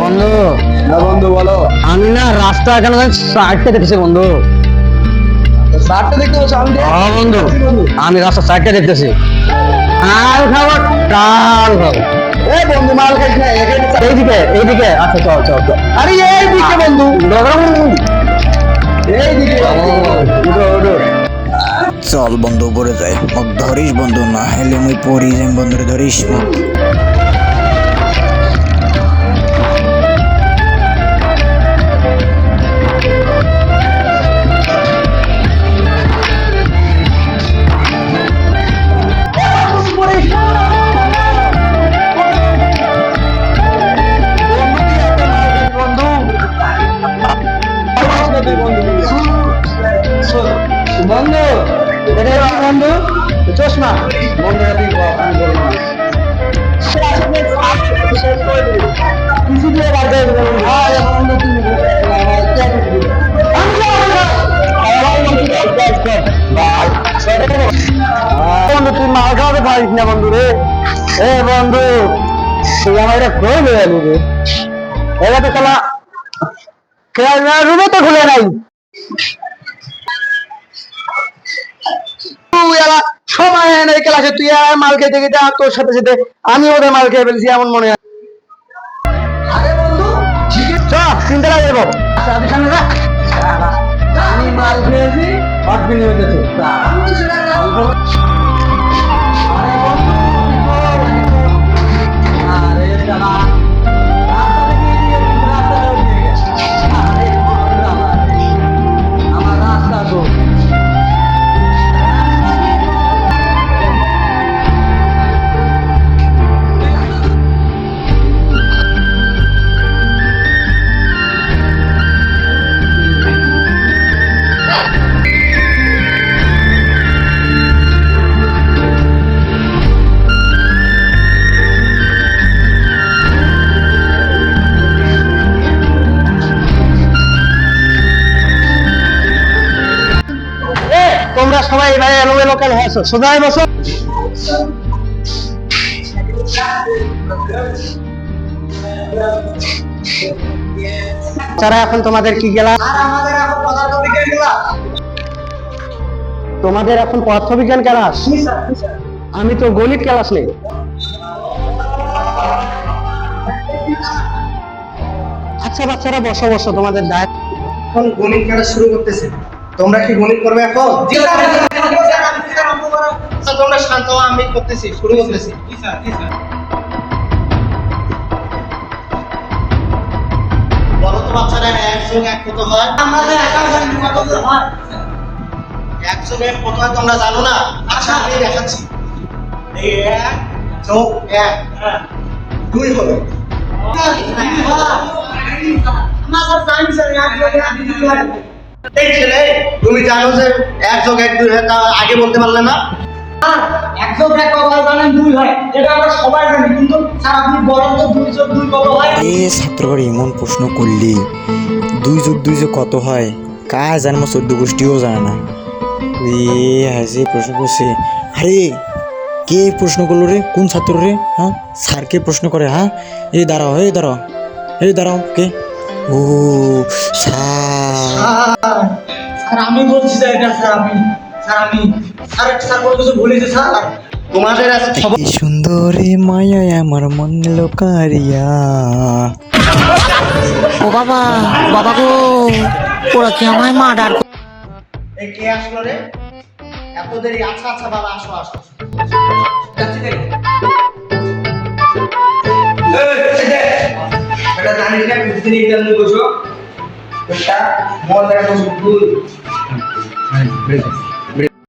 বন্ধু। না বন্ধু বলো। আমি না রাস্তা এখানে সাইডটা দেখতেছি বন্ধু। সারটা দেখতে পাচ্ছ আমি হ্যাঁ বন্ধু আমি রাস্তা সাইডটা দেখতেছি। আর খাব কাল খাব। এ বন্ধু মাল খাইছ না এইদিকে এইদিকে আচ্ছা চল চল চল। আরে এইদিকে বন্ধু। চল বন্ধু করে যাই। মোক ধরিস বন্ধু, না হলে মুই পড়ি যাই। বন্ধুরে ধরিস মোক বন্ধু। বন্ধু চশমা বন্ধুরা তুই আমি বলব না। কিছু দিয়ে এ বন্ধু? আমি। আমার বন্ধু, তুই মাল খাওয়াতে পারিস না, বন্ধু রে এ, বন্ধু তুই আমার এটা খুলে গেলি রে এবার তো খেলা খেলা রুমে তো খুলে নাই ক্লাসে তুই আর মাল খেতে খেতে আর তোর সাথে সাথে আমি ওদের মাল খেয়ে ফেলছি এমন মনে হয়। চিন্তা লাগে রাখ আমি মাল খেয়েছি তোমরা সবাই এবারে এলোমেলো কেন হয়েছো? সোজাই বসো। যারা এখন তোমাদের কি গেলা? তোমাদের এখন পদার্থবিজ্ঞান ক্লাস? আমি তো গণিত ক্লাস নেই। আচ্ছা বাচ্চারা বসো বসো তোমাদের দায় এখন গণিত খেলা শুরু করতেছে। তোমরা কি গণিত করবে এখন? তোমরা শান্ত আমি করতেছি শুরু করতেছি। বলো তো বাচ্চারা এক যোগ এক কত হয়? আমাদের হয় এক যোগ এক কত হয় তোমরা জানো না? আচ্ছা আমি দেখাচ্ছি। এই এক যোগ এক। দুই হবে এই ছেলে তুমি জানো যে এক যোগ এক দুই হয় তা আগে বলতে পারলে না? একশো এক কত জানেন? দুই হয়। এটা আমরা সবাই জানি কিন্তু স্যার আপনি বলেন তো দুই যোগ দুই কত হয়? এ ছাত্রবার এমন প্রশ্ন করলি। দুই যোগ দুই যোগ কত হয় কা জানব চোদ্দ গোষ্ঠীও জানে না। এ হাসি প্রশ্ন করছে আরে কে প্রশ্ন করল রে? কোন ছাত্র রে? হ্যাঁ স্যার কে প্রশ্ন করে হ্যাঁ? এই দাঁড়াও এই দাঁড়াও এই দাঁড়াও কে? ও স্যার। স্যার আমি বলছি স্যার এটা স্যার আমি স্যার আমি স্যার স্যার কোনো কিছু বলেছে স্যার? তোমাদের আজকে সবাই সুন্দরী মায়ায় আমার মন লোকারিয়া। ও বাবা বাবা গো ওরা কি আমায় মার্ডার এই কে আসলো রে? এত দেরি আচ্ছা আচ্ছা বাবা আসো আসো আসো। এটা জানিস না বুঝতে নিয়ে বসো এটা মন দেখা বসো তুই